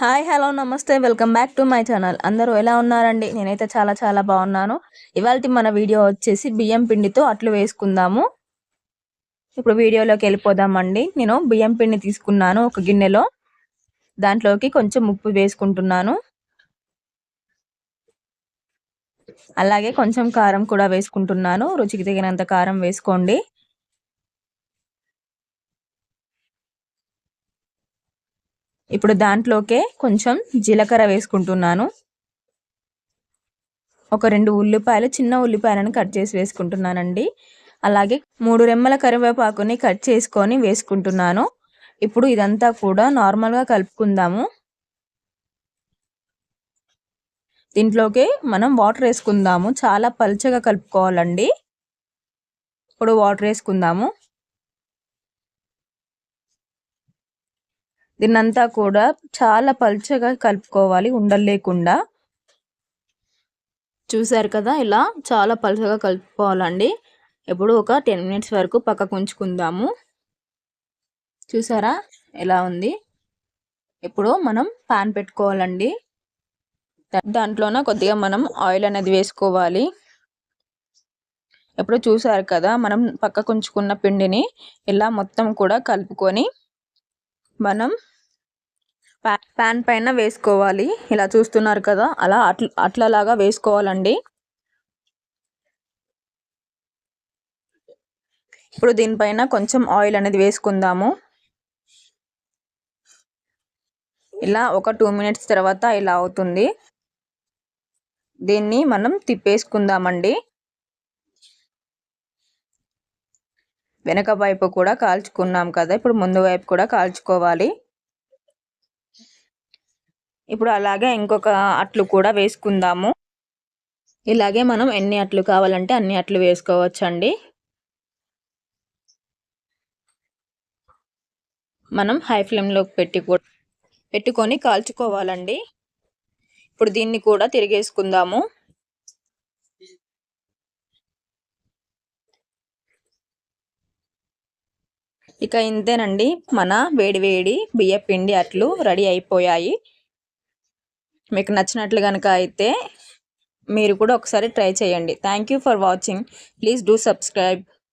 Hi hello namaste. Welcome back to my channel. అందరూ ఎలా ఉన్నారండి? నేనైతే చాలా చాలా బాగున్నాను. ఇవాళ మన వీడియో వచ్చేసి బియ్యం పిండితో అట్లు వేసుకుందాము. ఇప్పుడు వీడియోలోకి వెళ్ళిపోదామండి. నేను బియ్యం పిండి తీసుకున్నాను ఒక గిన్నెలో. దాంట్లోకి కొంచెం ఉప్పు వేసుకుంటున్నాను. అలాగే కొంచెం కారం కూడా వేసుకుంటున్నాను. రుచికి తగినంత కారం వేసుకోండి. ఇప్పుడు దాంట్లోకే కొంచెం జీలకర్ర వేసుకుంటున్నాను. ఒక రెండు ఉల్లిపాయలు చిన్న ఉల్లిపాయలను కట్ చేసి వేసుకుంటున్నానండి. అలాగే మూడు రెమ్మల కరివేపాకుని కట్ చేసుకొని వేసుకుంటున్నాను. ఇప్పుడు ఇదంతా కూడా నార్మల్గా కలుపుకుందాము. దీంట్లోకి మనం వాటర్ వేసుకుందాము. చాలా పలుచగా కలుపుకోవాలండి. ఇప్పుడు వాటర్ వేసుకుందాము. దీన్నంతా కూడా చాలా పల్చగా కలుపుకోవాలి ఉండలేకుండా. చూసారు కదా ఇలా చాలా పలుచగా కలుపుకోవాలండి. ఎప్పుడు ఒక టెన్ మినిట్స్ వరకు పక్కకు ఉంచుకుందాము. చూసారా ఎలా ఉంది? ఇప్పుడు మనం పాన్ పెట్టుకోవాలండి. దాంట్లోన కొద్దిగా మనం ఆయిల్ అనేది వేసుకోవాలి. ఎప్పుడు చూసారు కదా మనం పక్కకు ఉంచుకున్న పిండిని ఇలా మొత్తం కూడా కలుపుకొని మనం ప్యాన్ పైన వేసుకోవాలి. ఇలా చూస్తున్నారు కదా అలా అట్ల అట్లలాగా వేసుకోవాలండి. ఇప్పుడు దీనిపైన కొంచెం ఆయిల్ అనేది వేసుకుందాము. ఇలా ఒక టూ మినిట్స్ తర్వాత ఇలా అవుతుంది. దీన్ని మనం తిప్పేసుకుందామండి. వెనక వైపు కూడా కాల్చుకున్నాం కదా ఇప్పుడు ముందు వైపు కూడా కాల్చుకోవాలి. ఇప్పుడు అలాగే ఇంకొక అట్లు కూడా వేసుకుందాము. ఇలాగే మనం ఎన్ని అట్లు కావాలంటే అన్ని అట్లు వేసుకోవచ్చండి. మనం హై ఫ్లేమ్లోకి పెట్టి పెట్టుకొని కాల్చుకోవాలండి. ఇప్పుడు దీన్ని కూడా తిరిగేసుకుందాము. ఇక ఇంతేనండి. మన వేడివేడి బియ్య పిండి అట్లు రెడీ అయిపోయాయి. మీకు నచ్చినట్లు కనుక అయితే మీరు కూడా ఒకసారి ట్రై చేయండి. Thank for watching please do subscribe